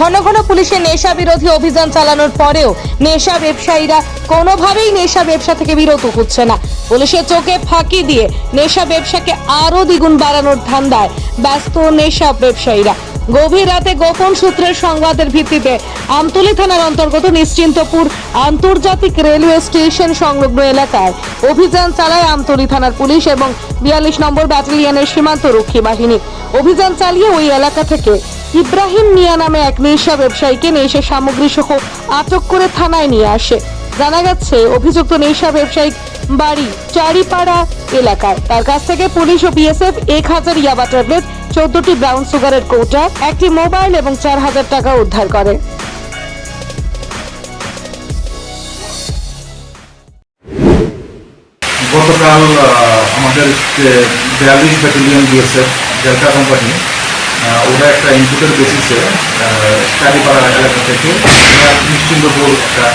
ঘন ঘন পুলিশের নেশা বিরোধী অভিযান চালানোর পরেও নেশা ব্যবসায়ীরা কোনোভাবেই নেশা ব্যবসা থেকে বিরত হচ্ছে না। পুলিশের চোখে ফাঁকি দিয়ে নেশা ব্যবসাকে আরও দ্বিগুণ বাড়ানোর ধান্দায় ব্যস্ত নেশা ব্যবসায়ীরা। গভীর রাতে গোপন সূত্রের সংবাদের ভিত্তিতে আমতলী থানার অন্তর্গত নিশ্চিন্তপুর আন্তর্জাতিক রেলওয়ে স্টেশন সংলগ্ন এলাকায় অভিযান চালায় আমতলী থানার পুলিশ এবং বিয়াল্লিশ নম্বর ব্যাটালিয়নের সীমান্ত রক্ষী বাহিনী। অভিযান চালিয়ে ওই এলাকা থেকে ইব্রাহিম মিয়া নামে এক নেশা ব্যবসায়ীকে নেশা সামগ্রী সহ আটক করে থানায় নিয়ে আসে। জানা গেছে, অভিযুক্ত নেশা ব্যবসায়িক বাড়ি চারিপাড়া এলাকায়। তার কাছ থেকে পুলিশ ও বিএসএফ এক হাজার ইয়াবা ট্যাবলেট, চোদ্দটি ব্রাউন সুগারের কৌটা, একটি মোবাইল এবং চার হাজার টাকা উদ্ধার করে। গতকাল আমাদের বিয়াল্লিশ ব্যাটালিয়ন বিএসএফ, ডেল্টা কোম্পানি ওরা একটা ইনপুটের বেসিসে চারিপাড়া এলাকা থেকে নিশ্চিন্তপুর একটা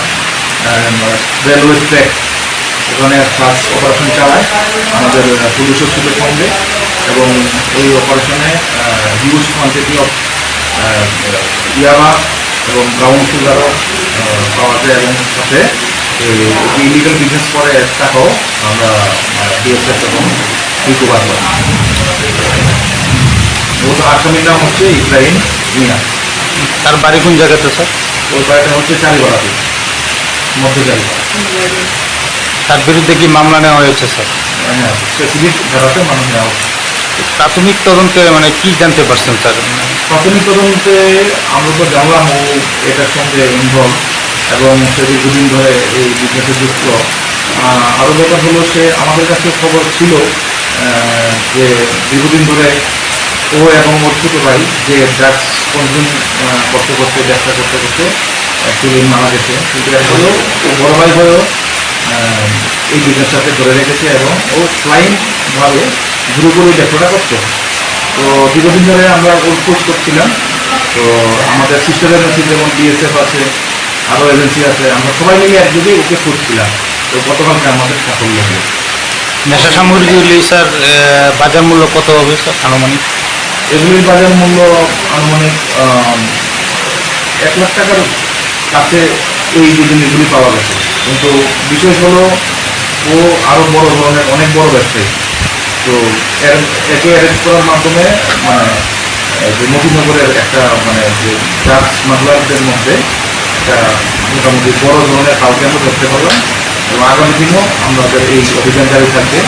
রেলওয়ে ট্র্যাক ওখানে সার্চ অপারেশন চালায় আমাদের পুলিশ অফিসের সঙ্গে এবং ওই অপারেশনে হিউজ কোয়ান্টিটি অফ ইয়াবা এবং ব্রাউন সুগারও পাওয়া যায় এবং সাথে ইলিগাল বিজনেস করে টাকাও আমরা বিএসএফ এবং রিকভার করি। ওর আসামির নাম হচ্ছে ইব্রাহিম মিয়া তার বাড়ি কোন জায়গাতে স্যার? ওর বাড়িটা হচ্ছে চারিপাড়াতে মধ্য চারিপাড়া তার বিরুদ্ধে কি মামলা নেওয়া হয়েছে স্যার? হ্যাঁ স্পেসিফিক ধারাতে মানুষ নেওয়া হচ্ছে। প্রাথমিক তদন্তে মানে কি জানতে পারছেন স্যার? প্রাথমিক তদন্তে আমরা তো জানলাম ও এটার সঙ্গে ইনভলভ এবং সে দীর্ঘদিন ধরে এই বিজনেসে যুক্ত। আরও ব্যাপার হলো সে আমাদের কাছে খবর ছিল যে দীর্ঘদিন ধরে ও এবং ওর ছোট ভাই যে ড্রাগস কনজিউম করতে করতে, ব্যবসা করতে করতে অ্যাকচুয়ালি মারা গেছে। কিন্তু আসলেও ও বড় ভাই হয়েও এই বিজনেসটাকে ধরে রেখেছে এবং ও ক্লাইন্টভাবে শুরু করে ব্যবসাটা করছে। তো দীর্ঘদিন ধরে আমরা ওর খোঁজ করছিলাম। তো আমাদের সিস্টার এজেন্সি যেমন বিএসএফ আছে, আরও এজেন্সি আছে, আমরা সবাই মিলে একযোগে ওকে খুঁজছিলাম তো গতকালকে আমাদের সাফল্য হলো। নেশা সামগ্রীগুলি স্যার বাজার মূল্য কত হবে স্যার আনুমানিক? এগুলির বাজার মূল্য আনুমানিক এক লাখ টাকার কাছে এই জিনিসগুলি পাওয়া গেছে। কিন্তু বিশেষ হলো, ও আরও বড় ধরনের, অনেক বড় ব্যবসায়ী। তো একে অ্যারেস্ট করার মাধ্যমে মানে যে মতিনগরের একটা মানে যে ড্রাগস স্মাগলারদের মধ্যে একটা মোটামুটি বড় ধরনের কাউকে আমরা ধরতে পারলাম। এবং আগামী দিনেও আমাদের এই অভিযান জারি থাকবে।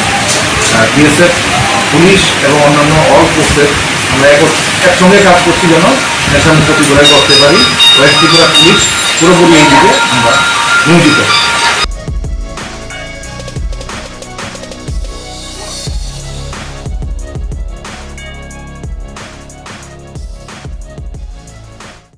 বিএসএফ, পুলিশ এবং অন্যান্য অল ফোর্সেস আমরা এক- একসঙ্গে কাজ করছি যেন, নেশামুক্ত ত্রিপুরায় করতে পারি। ওয়েস্ট ত্রিপুরা পুলিশ পুরোপুরি এই দিকে আমরা নিয়োজিত।